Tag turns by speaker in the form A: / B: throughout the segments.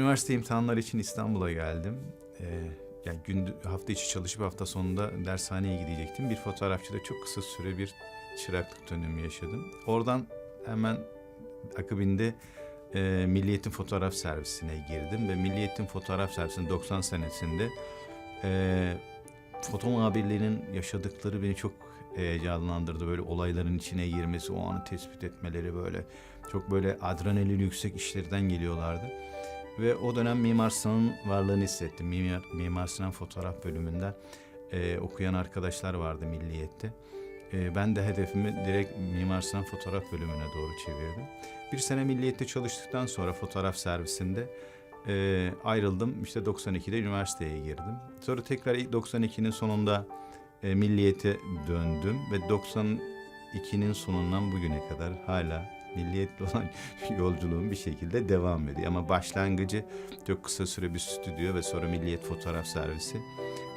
A: üniversite imtihanları için İstanbul'a geldim. Ee, yani gündü, hafta içi çalışıp hafta sonunda dershaneye gidecektim. Bir fotoğrafçıda çok kısa süre bir çıraklık dönemi yaşadım. Oradan hemen akabinde e, Milliyet'in fotoğraf servisine girdim ve Milliyet'in fotoğraf servisinin 90 senesinde e, foto muhabirlerinin yaşadıkları beni çok heyecanlandırdı. Böyle olayların içine girmesi, o anı tespit etmeleri böyle çok böyle adrenalin yüksek işlerden geliyorlardı. Ve o dönem Mimar Sinan'ın varlığını hissettim. Mimar, Mimar Sinan fotoğraf bölümünden e, okuyan arkadaşlar vardı Milliyet'te. E, ben de hedefimi direkt Mimar Sinan fotoğraf bölümüne doğru çevirdim. Bir sene Milliyet'te çalıştıktan sonra fotoğraf servisinde e, ayrıldım. İşte 92'de üniversiteye girdim. Sonra tekrar ilk 92'nin sonunda e, Milliyet'e döndüm ve 92'nin sonundan bugüne kadar hala milliyetli olan yolculuğum bir şekilde devam ediyor. Ama başlangıcı çok kısa süre bir stüdyo ve sonra Milliyet Fotoğraf Servisi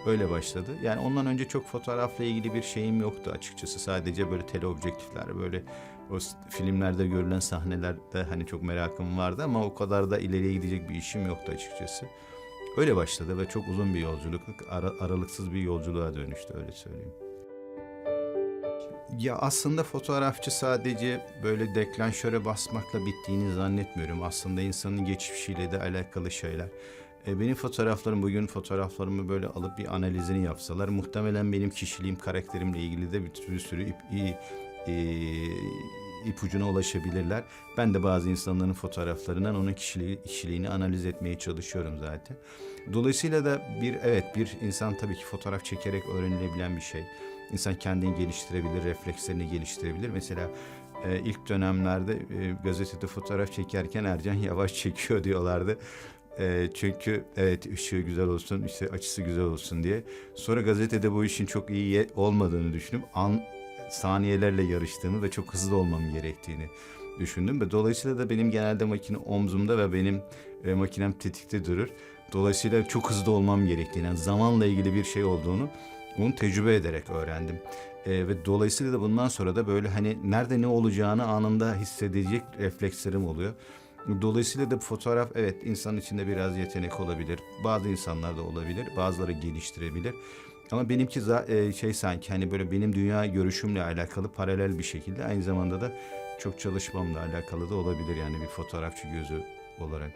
A: öyle başladı. Yani ondan önce çok fotoğrafla ilgili bir şeyim yoktu açıkçası. Sadece böyle teleobjektifler, böyle o filmlerde görülen sahnelerde hani çok merakım vardı ama o kadar da ileriye gidecek bir işim yoktu açıkçası. Öyle başladı ve çok uzun bir yolculuk, ara- aralıksız bir yolculuğa dönüştü öyle söyleyeyim. Ya aslında fotoğrafçı sadece böyle deklanşöre basmakla bittiğini zannetmiyorum. Aslında insanın geçmişiyle de alakalı şeyler. E, benim fotoğraflarım bugün fotoğraflarımı böyle alıp bir analizini yapsalar muhtemelen benim kişiliğim, karakterimle ilgili de bir, bir sürü ip, i- e, ipucuna ulaşabilirler. Ben de bazı insanların fotoğraflarından onun kişiliği, kişiliğini analiz etmeye çalışıyorum zaten. Dolayısıyla da bir evet bir insan tabii ki fotoğraf çekerek öğrenilebilen bir şey. İnsan kendini geliştirebilir, reflekslerini geliştirebilir. Mesela e, ilk dönemlerde e, gazetede fotoğraf çekerken Ercan yavaş çekiyor diyorlardı. E, çünkü evet ışığı güzel olsun, işte açısı güzel olsun diye. Sonra gazetede bu işin çok iyi olmadığını düşünüp an saniyelerle yarıştığını ve çok hızlı olmam gerektiğini düşündüm ve dolayısıyla da benim genelde makine omzumda ve benim e, makinem tetikte durur. Dolayısıyla çok hızlı olmam gerektiğini, yani zamanla ilgili bir şey olduğunu bunu tecrübe ederek öğrendim. E, ve dolayısıyla da bundan sonra da böyle hani nerede ne olacağını anında hissedecek reflekslerim oluyor. Dolayısıyla da fotoğraf evet insan içinde biraz yetenek olabilir. Bazı insanlarda olabilir. Bazıları geliştirebilir. Ama benimki za- e, şey sanki hani böyle benim dünya görüşümle alakalı paralel bir şekilde aynı zamanda da çok çalışmamla alakalı da olabilir yani bir fotoğrafçı gözü olarak.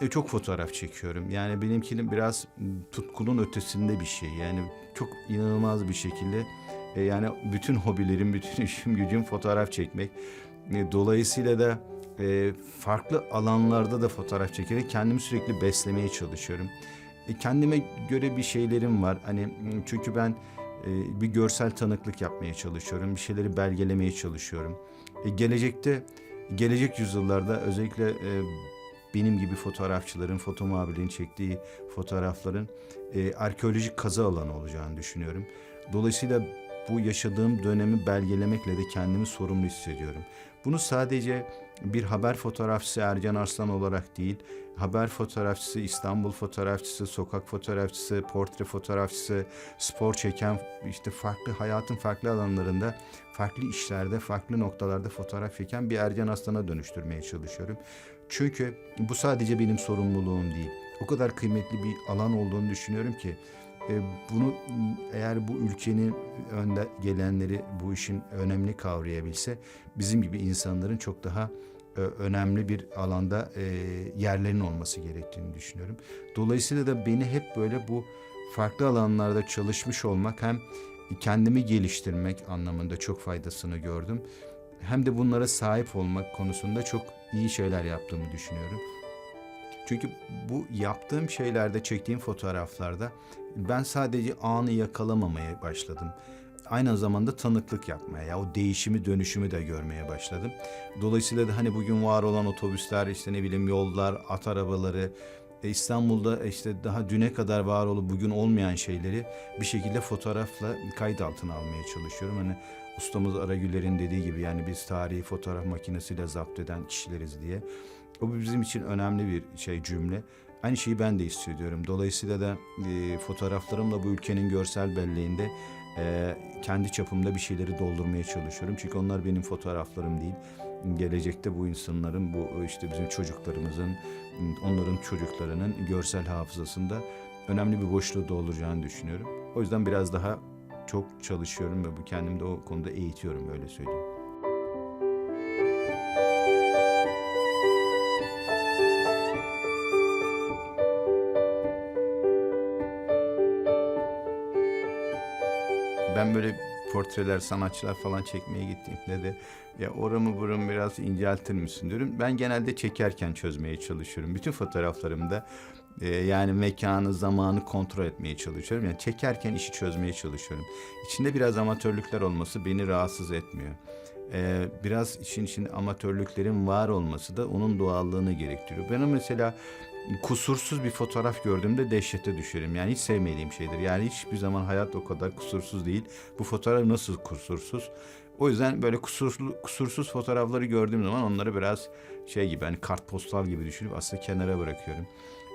A: E, çok fotoğraf çekiyorum. Yani benimkinin biraz tutkunun ötesinde bir şey. Yani çok inanılmaz bir şekilde e, yani bütün hobilerim, bütün işim gücüm fotoğraf çekmek. E, dolayısıyla da e, farklı alanlarda da fotoğraf çekerek kendimi sürekli beslemeye çalışıyorum. E, kendime göre bir şeylerim var. Hani çünkü ben e, bir görsel tanıklık yapmaya çalışıyorum. Bir şeyleri belgelemeye çalışıyorum. E, gelecekte, gelecek yüzyıllarda özellikle e, benim gibi fotoğrafçıların, foto muhabirliğinin çektiği fotoğrafların e, arkeolojik kazı alanı olacağını düşünüyorum. Dolayısıyla bu yaşadığım dönemi belgelemekle de kendimi sorumlu hissediyorum. Bunu sadece bir haber fotoğrafçısı Ercan Arslan olarak değil, haber fotoğrafçısı, İstanbul fotoğrafçısı, sokak fotoğrafçısı, portre fotoğrafçısı, spor çeken işte farklı hayatın farklı alanlarında, farklı işlerde, farklı noktalarda fotoğraf çeken bir Ercan Arslan'a dönüştürmeye çalışıyorum. Çünkü bu sadece benim sorumluluğum değil. O kadar kıymetli bir alan olduğunu düşünüyorum ki e, bunu eğer bu ülkenin önde gelenleri bu işin önemli kavrayabilse bizim gibi insanların çok daha e, önemli bir alanda e, yerlerinin olması gerektiğini düşünüyorum. Dolayısıyla da beni hep böyle bu farklı alanlarda çalışmış olmak hem kendimi geliştirmek anlamında çok faydasını gördüm. Hem de bunlara sahip olmak konusunda çok iyi şeyler yaptığımı düşünüyorum. Çünkü bu yaptığım şeylerde, çektiğim fotoğraflarda ben sadece anı yakalamamaya başladım. Aynı zamanda tanıklık yapmaya, ya o değişimi, dönüşümü de görmeye başladım. Dolayısıyla da hani bugün var olan otobüsler, işte ne bileyim yollar, at arabaları, İstanbul'da işte daha düne kadar var olup bugün olmayan şeyleri bir şekilde fotoğrafla kayıt altına almaya çalışıyorum. Hani ustamız Aragüler'in dediği gibi yani biz tarihi fotoğraf makinesiyle zapt eden kişileriz diye. O bizim için önemli bir şey cümle. Aynı şeyi ben de hissediyorum. Dolayısıyla da e, fotoğraflarımla bu ülkenin görsel belleğinde e, kendi çapımda bir şeyleri doldurmaya çalışıyorum. Çünkü onlar benim fotoğraflarım değil. Gelecekte bu insanların, bu işte bizim çocuklarımızın, onların çocuklarının görsel hafızasında önemli bir boşluğu dolduracağını düşünüyorum. O yüzden biraz daha çok çalışıyorum ve bu kendimi de o konuda eğitiyorum öyle söyleyeyim. Ben böyle portreler, sanatçılar falan çekmeye gittiğimde de ya oramı buramı biraz inceltir misin diyorum. Ben genelde çekerken çözmeye çalışıyorum. Bütün fotoğraflarımda e, yani mekanı, zamanı kontrol etmeye çalışıyorum. Yani çekerken işi çözmeye çalışıyorum. İçinde biraz amatörlükler olması beni rahatsız etmiyor. E, biraz işin içinde amatörlüklerin var olması da onun doğallığını gerektiriyor. Ben mesela kusursuz bir fotoğraf gördüğümde dehşete düşerim. Yani hiç sevmediğim şeydir. Yani hiçbir zaman hayat o kadar kusursuz değil. Bu fotoğraf nasıl kusursuz? O yüzden böyle kusurlu, kusursuz fotoğrafları gördüğüm zaman onları biraz şey gibi hani kartpostal gibi düşünüp aslında kenara bırakıyorum.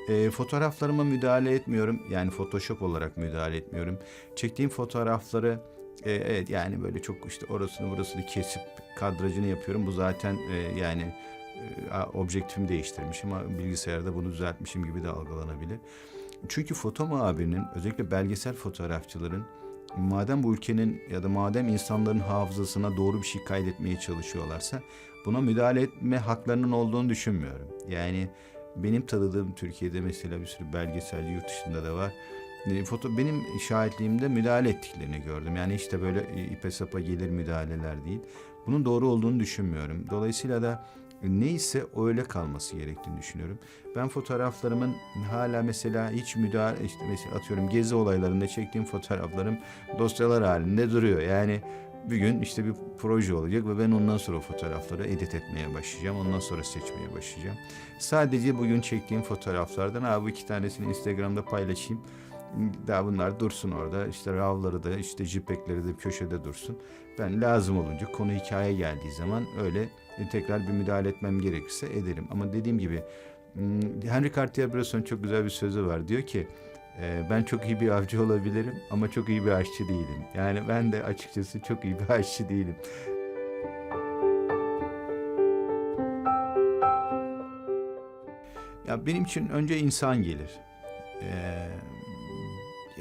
A: E, fotoğraflarıma müdahale etmiyorum. Yani Photoshop olarak müdahale etmiyorum. Çektiğim fotoğrafları e, evet yani böyle çok işte orasını burasını kesip kadrajını yapıyorum. Bu zaten e, yani objektifimi değiştirmişim ama bilgisayarda bunu düzeltmişim gibi de algılanabilir. Çünkü foto muhabirinin özellikle belgesel fotoğrafçıların madem bu ülkenin ya da madem insanların hafızasına doğru bir şey kaydetmeye çalışıyorlarsa buna müdahale etme haklarının olduğunu düşünmüyorum. Yani benim tanıdığım Türkiye'de mesela bir sürü belgeselci yurt dışında da var. E, Foto benim şahitliğimde müdahale ettiklerini gördüm. Yani işte böyle ipe sapa gelir müdahaleler değil. Bunun doğru olduğunu düşünmüyorum. Dolayısıyla da neyse öyle kalması gerektiğini düşünüyorum. Ben fotoğraflarımın hala mesela hiç müdahale işte mesela atıyorum gezi olaylarında çektiğim fotoğraflarım dosyalar halinde duruyor. Yani bir gün işte bir proje olacak ve ben ondan sonra fotoğrafları edit etmeye başlayacağım. Ondan sonra seçmeye başlayacağım. Sadece bugün çektiğim fotoğraflardan abi iki tanesini Instagram'da paylaşayım. Daha bunlar dursun orada. İşte RAW'ları da işte JPEG'leri de köşede dursun. Ben lazım olunca konu hikaye geldiği zaman öyle tekrar bir müdahale etmem gerekirse ederim. Ama dediğim gibi Henry Cartier-Bresson çok güzel bir sözü var. Diyor ki ben çok iyi bir avcı olabilirim ama çok iyi bir aşçı değilim. Yani ben de açıkçası çok iyi bir aşçı değilim. Ya benim için önce insan gelir. Ee,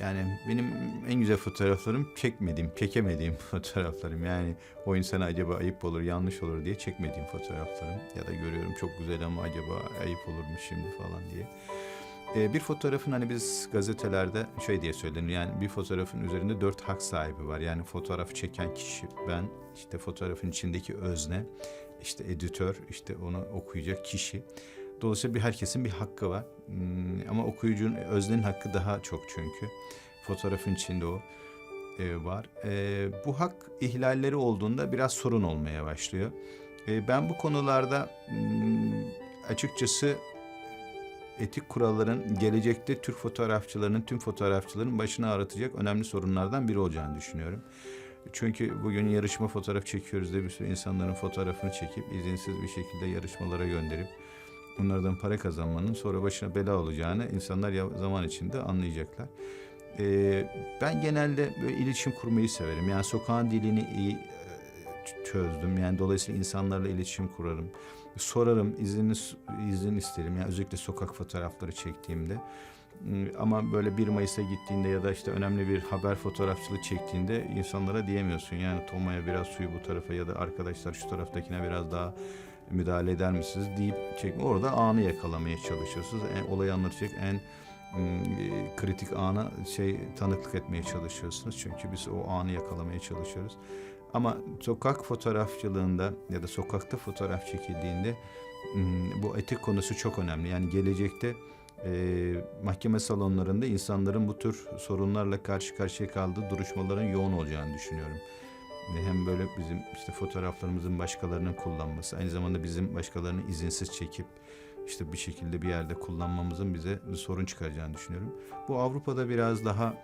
A: yani benim en güzel fotoğraflarım çekmediğim, çekemediğim fotoğraflarım. Yani o insana acaba ayıp olur, yanlış olur diye çekmediğim fotoğraflarım. Ya da görüyorum çok güzel ama acaba ayıp olur mu şimdi falan diye. Ee, bir fotoğrafın hani biz gazetelerde şey diye söylenir yani bir fotoğrafın üzerinde dört hak sahibi var. Yani fotoğraf çeken kişi ben, işte fotoğrafın içindeki özne, işte editör, işte onu okuyacak kişi. Dolayısıyla bir herkesin bir hakkı var. Hmm, ama okuyucunun öznenin hakkı daha çok çünkü. Fotoğrafın içinde o e, var. E, bu hak ihlalleri olduğunda biraz sorun olmaya başlıyor. E, ben bu konularda hmm, açıkçası etik kuralların gelecekte Türk fotoğrafçılarının, tüm fotoğrafçıların başına ağrıtacak önemli sorunlardan biri olacağını düşünüyorum. Çünkü bugün yarışma fotoğraf çekiyoruz diye bir sürü insanların fotoğrafını çekip izinsiz bir şekilde yarışmalara gönderip bunlardan para kazanmanın sonra başına bela olacağını insanlar zaman içinde anlayacaklar. Ee, ben genelde böyle iletişim kurmayı severim. Yani sokağın dilini iyi e, çözdüm. Yani dolayısıyla insanlarla iletişim kurarım. Sorarım, izni, izin isterim. Yani özellikle sokak fotoğrafları çektiğimde. Hmm, ama böyle 1 Mayıs'a gittiğinde ya da işte önemli bir haber fotoğrafçılığı çektiğinde insanlara diyemiyorsun. Yani Toma'ya biraz suyu bu tarafa ya da arkadaşlar şu taraftakine biraz daha müdahale eder misiniz deyip çekme. Orada anı yakalamaya çalışıyorsunuz. En, olayı anlatacak en ım, kritik ana şey tanıklık etmeye çalışıyorsunuz. Çünkü biz o anı yakalamaya çalışıyoruz. Ama sokak fotoğrafçılığında ya da sokakta fotoğraf çekildiğinde ım, bu etik konusu çok önemli. Yani gelecekte e, mahkeme salonlarında insanların bu tür sorunlarla karşı karşıya kaldığı duruşmaların yoğun olacağını düşünüyorum hem böyle bizim işte fotoğraflarımızın başkalarının kullanması, aynı zamanda bizim başkalarını izinsiz çekip işte bir şekilde bir yerde kullanmamızın bize bir sorun çıkaracağını düşünüyorum. Bu Avrupa'da biraz daha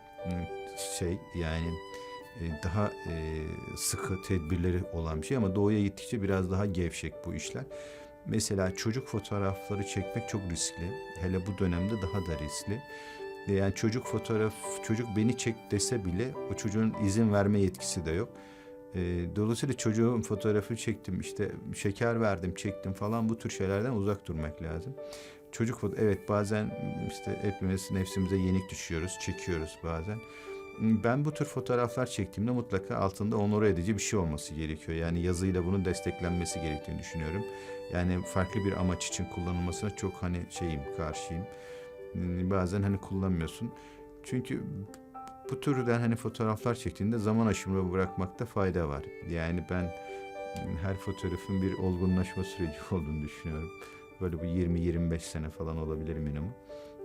A: şey yani daha sıkı tedbirleri olan bir şey ama doğuya gittikçe biraz daha gevşek bu işler. Mesela çocuk fotoğrafları çekmek çok riskli. Hele bu dönemde daha da riskli. Yani çocuk fotoğraf, çocuk beni çek dese bile o çocuğun izin verme yetkisi de yok. Ee, dolayısıyla çocuğun fotoğrafı çektim işte şeker verdim çektim falan bu tür şeylerden uzak durmak lazım. Çocuk evet bazen işte hepimiz nefsimize yenik düşüyoruz çekiyoruz bazen. Ben bu tür fotoğraflar çektiğimde mutlaka altında onore edici bir şey olması gerekiyor. Yani yazıyla bunun desteklenmesi gerektiğini düşünüyorum. Yani farklı bir amaç için kullanılmasına çok hani şeyim karşıyım. Hmm, Bazen hani kullanmıyorsun. Çünkü bu türden hani fotoğraflar çektiğinde zaman aşımı bırakmakta fayda var. Yani ben mm, her fotoğrafın bir olgunlaşma süreci olduğunu düşünüyorum. Böyle bu 20-25 sene falan olabilir minimum.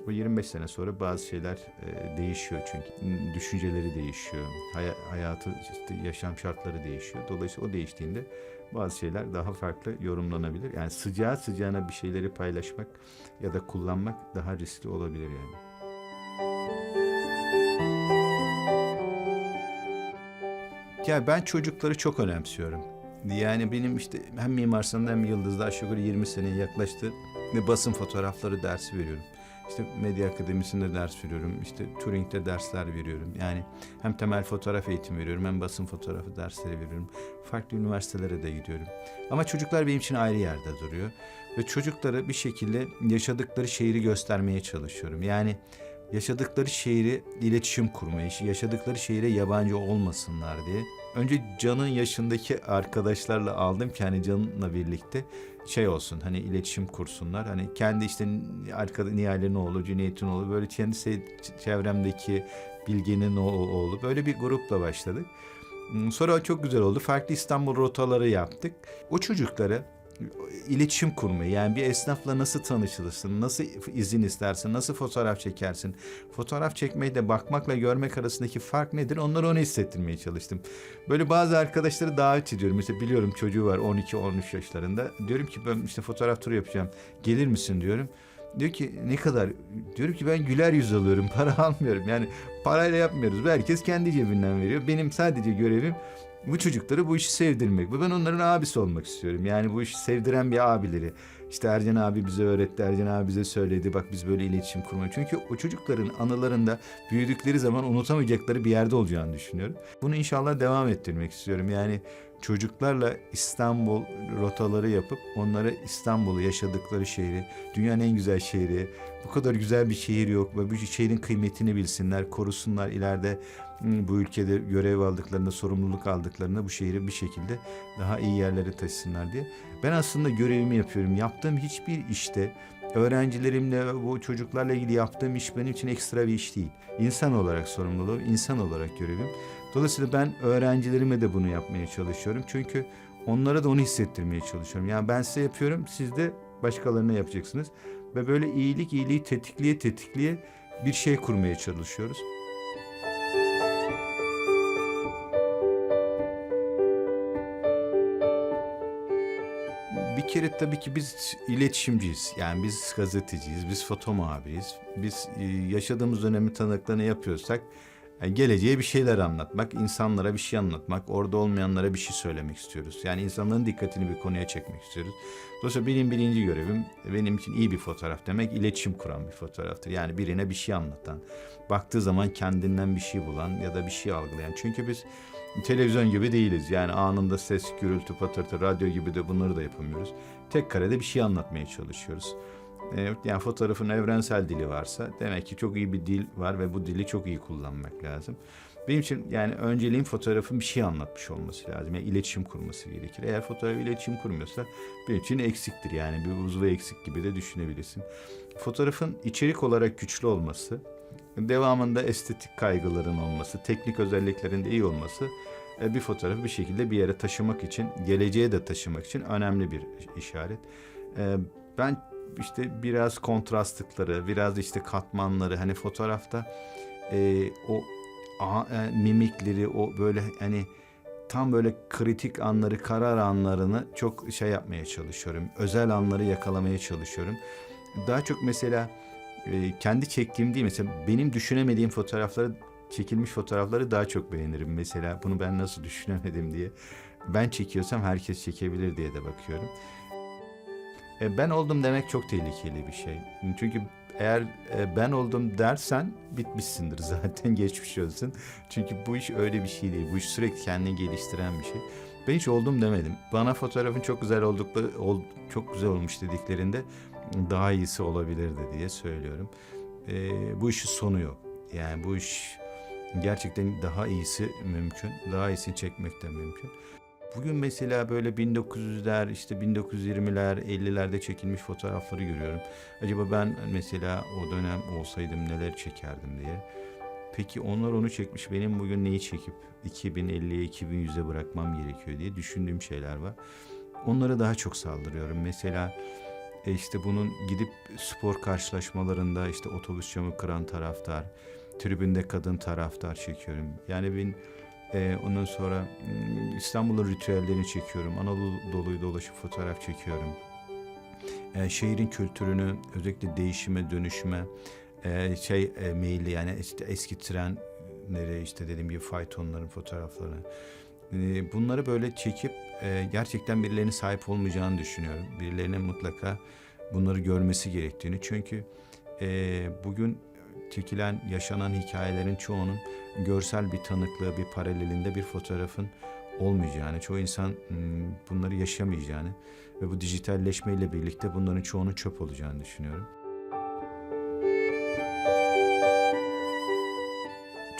A: Bu 25 sene sonra bazı şeyler e, değişiyor çünkü Mm, düşünceleri değişiyor, haya- hayatı işte yaşam şartları değişiyor. Dolayısıyla o değiştiğinde bazı şeyler daha farklı yorumlanabilir. Yani sıcağı sıcağına bir şeyleri paylaşmak ya da kullanmak daha riskli olabilir yani. Ya ben çocukları çok önemsiyorum. Yani benim işte hem Mimar Sinan'da hem Yıldız'da aşağı yukarı 20 seneye yaklaştı ve basın fotoğrafları dersi veriyorum. İşte medya akademisinde ders veriyorum. İşte Turing'de dersler veriyorum. Yani hem temel fotoğraf eğitimi veriyorum hem basın fotoğrafı dersleri veriyorum. Farklı üniversitelere de gidiyorum. Ama çocuklar benim için ayrı yerde duruyor. Ve çocuklara bir şekilde yaşadıkları şehri göstermeye çalışıyorum. Yani yaşadıkları şehri iletişim kurmayı, yaşadıkları şehire yabancı olmasınlar diye. Önce Can'ın yaşındaki arkadaşlarla aldım ki hani Can'la birlikte şey olsun hani iletişim kursunlar. Hani kendi işte arkada Nihal'in oğlu, Cüneyt'in oğlu böyle kendi çevremdeki Bilge'nin oğlu böyle bir grupla başladık. Hmm, Sonra çok güzel oldu. Farklı İstanbul rotaları yaptık. O çocuklara iletişim kurmayı yani bir esnafla nasıl tanışılırsın, nasıl izin istersin, nasıl fotoğraf çekersin, fotoğraf çekmeyi de bakmakla görmek arasındaki fark nedir onları onu hissettirmeye çalıştım. Böyle bazı arkadaşları davet ediyorum. Mesela biliyorum çocuğu var 12-13 yaşlarında. Diyorum ki ben işte fotoğraf turu yapacağım. Gelir misin diyorum. Diyor ki ne kadar? Diyorum ki ben güler yüz alıyorum. Para almıyorum. Yani parayla yapmıyoruz. Herkes kendi cebinden veriyor. Benim sadece görevim bu çocukları bu işi sevdirmek. Ve ben onların abisi olmak istiyorum. Yani bu işi sevdiren bir abileri. İşte Ercan abi bize öğretti, Ercan abi bize söyledi. Bak biz böyle iletişim kurmayı. Çünkü o çocukların anılarında büyüdükleri zaman unutamayacakları bir yerde olacağını düşünüyorum. Bunu inşallah devam ettirmek istiyorum. Yani çocuklarla İstanbul rotaları yapıp onlara İstanbul'u yaşadıkları şehri, dünyanın en güzel şehri, bu kadar güzel bir şehir yok ve bu şehrin kıymetini bilsinler, korusunlar ileride hmm, bu ülkede görev aldıklarında, sorumluluk aldıklarında bu şehri bir şekilde daha iyi yerlere taşısınlar diye. Ben aslında görevimi yapıyorum. Yaptığım hiçbir işte öğrencilerimle, bu çocuklarla ilgili yaptığım iş benim için ekstra bir iş değil. İnsan olarak sorumluluğum, insan olarak görevim. Dolayısıyla ben öğrencilerime de bunu yapmaya çalışıyorum. Çünkü onlara da onu hissettirmeye çalışıyorum. Yani ben size yapıyorum, siz de başkalarına yapacaksınız. Ve böyle iyilik iyiliği tetikliye tetikliye bir şey kurmaya çalışıyoruz. Bir kere tabii ki biz iletişimciyiz. Yani biz gazeteciyiz, biz foto muhabiriyiz. Biz e, yaşadığımız dönemi tanıklarını yapıyorsak yani geleceğe bir şeyler anlatmak, insanlara bir şey anlatmak, orada olmayanlara bir şey söylemek istiyoruz. Yani insanların dikkatini bir konuya çekmek istiyoruz. Dolayısıyla benim birinci görevim benim için iyi bir fotoğraf demek iletişim kuran bir fotoğraftır. Yani birine bir şey anlatan, baktığı zaman kendinden bir şey bulan ya da bir şey algılayan. Çünkü biz televizyon gibi değiliz. Yani anında ses, gürültü, patırtı, radyo gibi de bunları da yapamıyoruz. Tek karede bir şey anlatmaya çalışıyoruz. Evet, yani fotoğrafın evrensel dili varsa demek ki çok iyi bir dil var ve bu dili çok iyi kullanmak lazım. Benim için yani önceliğin fotoğrafın bir şey anlatmış olması lazım. Yani iletişim kurması gerekir. Eğer fotoğraf iletişim kurmuyorsa benim için eksiktir. Yani bir uzvu eksik gibi de düşünebilirsin. Fotoğrafın içerik olarak güçlü olması, devamında estetik kaygıların olması, teknik özelliklerin de iyi olması e, bir fotoğrafı bir şekilde bir yere taşımak için, geleceğe de taşımak için önemli bir işaret. E, Ben işte biraz kontrastlıkları, biraz işte katmanları hani fotoğrafta e, o a- e, mimikleri, o böyle hani tam böyle kritik anları, karar anlarını çok şey yapmaya çalışıyorum. Özel anları yakalamaya çalışıyorum. Daha çok mesela e, kendi çektiğim değil mesela benim düşünemediğim fotoğrafları çekilmiş fotoğrafları daha çok beğenirim. Mesela bunu ben nasıl düşünemedim diye. Ben çekiyorsam herkes çekebilir diye de bakıyorum. E, ben oldum demek çok tehlikeli bir şey. Çünkü eğer e, ben oldum dersen bitmişsindir zaten geçmiş olsun. Çünkü bu iş öyle bir şey değil. Bu iş sürekli kendini geliştiren bir şey. Ben hiç oldum demedim. Bana fotoğrafın çok güzel oldukları, ol- çok güzel olmuş dediklerinde daha iyisi olabilirdi diye söylüyorum. Ee, bu işin sonu yok. Yani bu iş gerçekten daha iyisi mümkün. Daha iyisini çekmek de mümkün. Bugün mesela böyle 1900'ler, işte 1920'ler, 50'lerde çekilmiş fotoğrafları görüyorum. Acaba ben mesela o dönem olsaydım neler çekerdim diye. Peki onlar onu çekmiş. Benim bugün neyi çekip 2050'ye 2100'e bırakmam gerekiyor diye düşündüğüm şeyler var. Onlara daha çok saldırıyorum. Mesela e, işte bunun gidip spor karşılaşmalarında işte otobüs camı kıran taraftar, tribünde kadın taraftar çekiyorum. Yani ben e, ondan sonra mm, İstanbul'un ritüellerini çekiyorum. Anadolu'yu dolaşıp fotoğraf çekiyorum. E, şehrin kültürünü özellikle değişime, dönüşüme e, şey e, meyilli yani işte eski trenleri işte dediğim gibi faytonların fotoğraflarını e, bunları böyle çekip e, gerçekten birilerinin sahip olmayacağını düşünüyorum. Birilerinin mutlaka bunları görmesi gerektiğini. Çünkü e, bugün çekilen, yaşanan hikayelerin çoğunun görsel bir tanıklığı, bir paralelinde bir fotoğrafın olmayacağını, çoğu insan mm, bunları yaşamayacağını ve bu dijitalleşmeyle birlikte bunların çoğunun çöp olacağını düşünüyorum.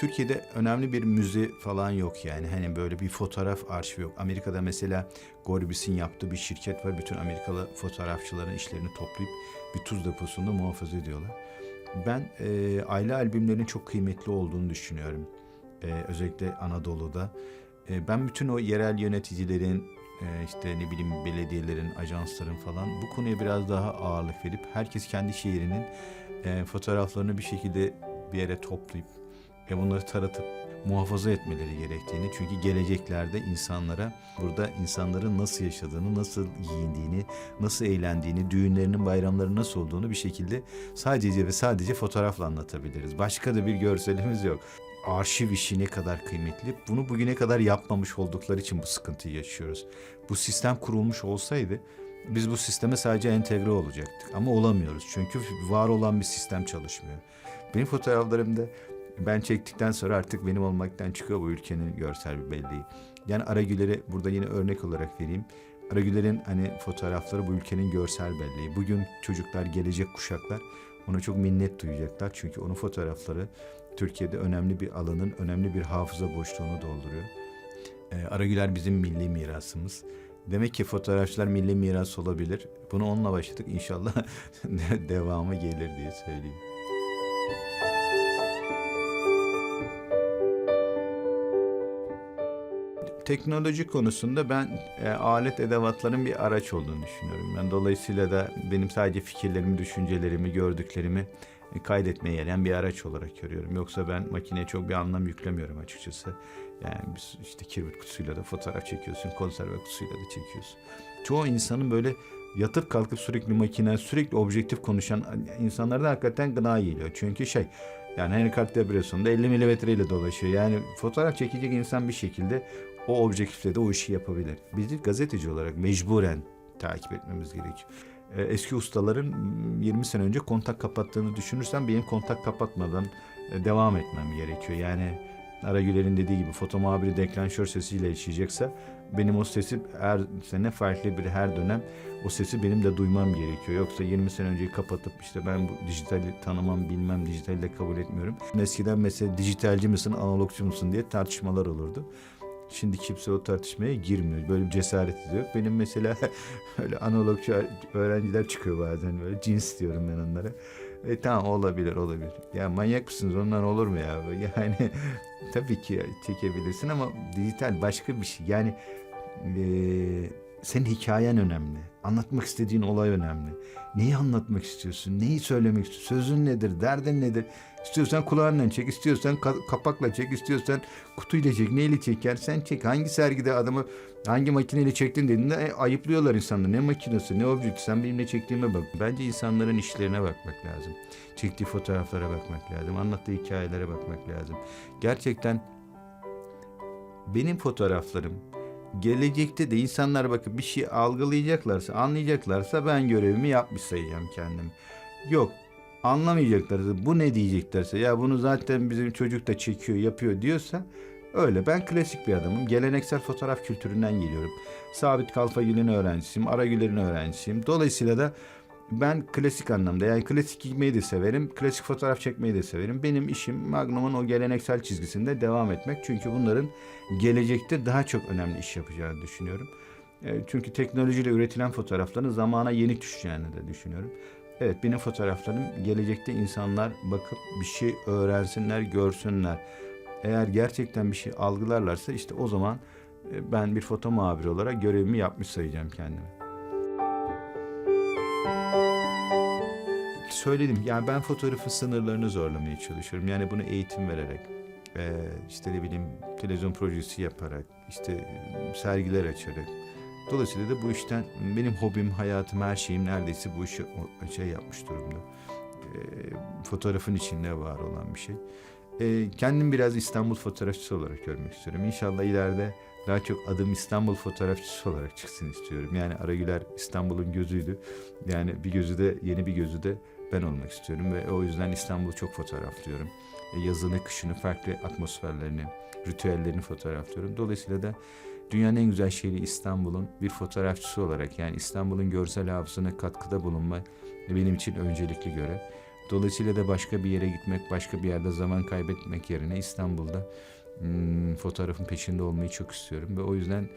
A: Türkiye'de önemli bir müze falan yok yani. Hani böyle bir fotoğraf arşivi yok. Amerika'da mesela Gorbis'in yaptığı bir şirket var. Bütün Amerikalı fotoğrafçıların işlerini toplayıp bir tuz deposunda muhafaza ediyorlar. Ben e, aile albümlerinin çok kıymetli olduğunu düşünüyorum. E, özellikle Anadolu'da. E, ben bütün o yerel yöneticilerin, e, işte ne bileyim belediyelerin, ajansların falan bu konuya biraz daha ağırlık verip herkes kendi şehrinin e, fotoğraflarını bir şekilde bir yere toplayıp ve bunları taratıp muhafaza etmeleri gerektiğini çünkü geleceklerde insanlara burada insanların nasıl yaşadığını, nasıl giyindiğini, nasıl eğlendiğini, düğünlerinin, bayramların nasıl olduğunu bir şekilde sadece ve sadece fotoğrafla anlatabiliriz. Başka da bir görselimiz yok. Arşiv işi ne kadar kıymetli. Bunu bugüne kadar yapmamış oldukları için bu sıkıntıyı yaşıyoruz. Bu sistem kurulmuş olsaydı biz bu sisteme sadece entegre olacaktık. Ama olamıyoruz çünkü var olan bir sistem çalışmıyor. Benim fotoğraflarımda ben çektikten sonra artık benim olmaktan çıkıyor bu ülkenin görsel bir belleği. Yani Aragüler'e burada yine örnek olarak vereyim. Aragüler'in hani fotoğrafları bu ülkenin görsel belleği. Bugün çocuklar, gelecek kuşaklar ona çok minnet duyacaklar. Çünkü onun fotoğrafları Türkiye'de önemli bir alanın, önemli bir hafıza boşluğunu dolduruyor. Ee, Aragüler bizim milli mirasımız. Demek ki fotoğrafçılar milli miras olabilir. Bunu onunla başladık. İnşallah devamı gelir diye söyleyeyim. Teknoloji konusunda ben e, alet edevatların bir araç olduğunu düşünüyorum. Ben dolayısıyla da benim sadece fikirlerimi, düşüncelerimi, gördüklerimi e, kaydetmeye yarayan bir araç olarak görüyorum. Yoksa ben makineye çok bir anlam yüklemiyorum açıkçası. Yani biz işte kirbit kutusuyla da fotoğraf çekiyorsun, konserve kutusuyla da çekiyorsun. Çoğu insanın böyle yatıp kalkıp sürekli makine, sürekli objektif konuşan insanlardan hakikaten gına geliyor. Çünkü şey yani Henry Cartier-Bresson'da 50 milimetre ile dolaşıyor. Yani fotoğraf çekecek insan bir şekilde o objektifle de o işi yapabilir. Biz gazeteci olarak mecburen takip etmemiz gerekiyor. Ee, Eski ustaların 20 sene önce kontak kapattığını düşünürsem benim kontak kapatmadan e, devam etmem gerekiyor. Yani Aragüler'in dediği gibi foto muhabiri deklanşör sesiyle yaşayacaksa benim o sesi her sene farklı bir her dönem o sesi benim de duymam gerekiyor. Yoksa 20 sene önceyi kapatıp işte ben bu dijitali tanımam bilmem dijitali de kabul etmiyorum. Eskiden mesela dijitalci misin analogcu musun diye tartışmalar olurdu. Şimdi kimse o tartışmaya girmiyor. Böyle bir cesareti yok. Benim mesela öyle analogçu öğrenciler çıkıyor bazen böyle. Cins diyorum ben onlara. E tamam olabilir olabilir. Ya manyak mısınız ondan olur mu ya? Yani tabii ki çekebilirsin ama dijital başka bir şey. Yani e, senin hikayen önemli. Anlatmak istediğin olay önemli. Neyi anlatmak istiyorsun? Neyi söylemek istiyorsun? Sözün nedir? Derdin nedir? İstiyorsan kulağından çek, istiyorsan ka- kapakla çek, istiyorsan kutuyla çek, neyle çeker sen çek. Hangi sergide adamı hangi makineyle çektin dediğinde e, ayıplıyorlar insanları. Ne makinesi, ne objekti, sen benimle çektiğime bak. Bence insanların işlerine bakmak lazım. Çektiği fotoğraflara bakmak lazım. Anlattığı hikayelere bakmak lazım. Gerçekten benim fotoğraflarım gelecekte de insanlar bakıp bir şey algılayacaklarsa, anlayacaklarsa ben görevimi yapmış sayacağım kendim. Yok anlamayacaklarsa bu ne diyeceklerse ya bunu zaten bizim çocuk da çekiyor yapıyor diyorsa öyle. Ben klasik bir adamım. Geleneksel fotoğraf kültüründen geliyorum. Sabit Kalfagil'in öğrencisiyim. Aragüler'in öğrencisiyim. Dolayısıyla da ben klasik anlamda yani klasik giymeyi de severim. Klasik fotoğraf çekmeyi de severim. Benim işim Magnum'un o geleneksel çizgisinde devam etmek. Çünkü bunların gelecekte daha çok önemli iş yapacağını düşünüyorum. E, Çünkü teknolojiyle üretilen fotoğrafların zamana yenik düşeceğini de düşünüyorum. Evet benim fotoğraflarım gelecekte insanlar bakıp bir şey öğrensinler, görsünler. Eğer gerçekten bir şey algılarlarsa işte o zaman e, ben bir foto muhabiri olarak görevimi yapmış sayacağım kendimi. Söyledim yani ben fotoğrafın sınırlarını zorlamaya çalışıyorum. Yani bunu eğitim vererek, e, işte ne bileyim televizyon projesi yaparak, işte sergiler açarak. Dolayısıyla da bu işten benim hobim, hayatım, her şeyim neredeyse bu işi şey yapmış durumda. E, fotoğrafın içinde var olan bir şey. E, kendim biraz İstanbul fotoğrafçısı olarak görmek istiyorum. İnşallah ileride daha çok adım İstanbul fotoğrafçısı olarak çıksın istiyorum. Yani Aragüler İstanbul'un gözüydü. Yani bir gözü de yeni bir gözü de ben olmak istiyorum ve o yüzden İstanbul'u çok fotoğraflıyorum. E, yazını, kışını, farklı atmosferlerini, ritüellerini fotoğraflıyorum. Dolayısıyla da dünyanın en güzel şehri İstanbul'un bir fotoğrafçısı olarak yani İstanbul'un görsel hafızasına katkıda bulunmak benim için öncelikli görev. Dolayısıyla da başka bir yere gitmek, başka bir yerde zaman kaybetmek yerine İstanbul'da hmm, fotoğrafın peşinde olmayı çok istiyorum ve o yüzden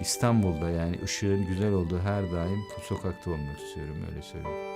A: İstanbul'da yani ışığın güzel olduğu her daim sokakta olmak istiyorum öyle söyleyeyim.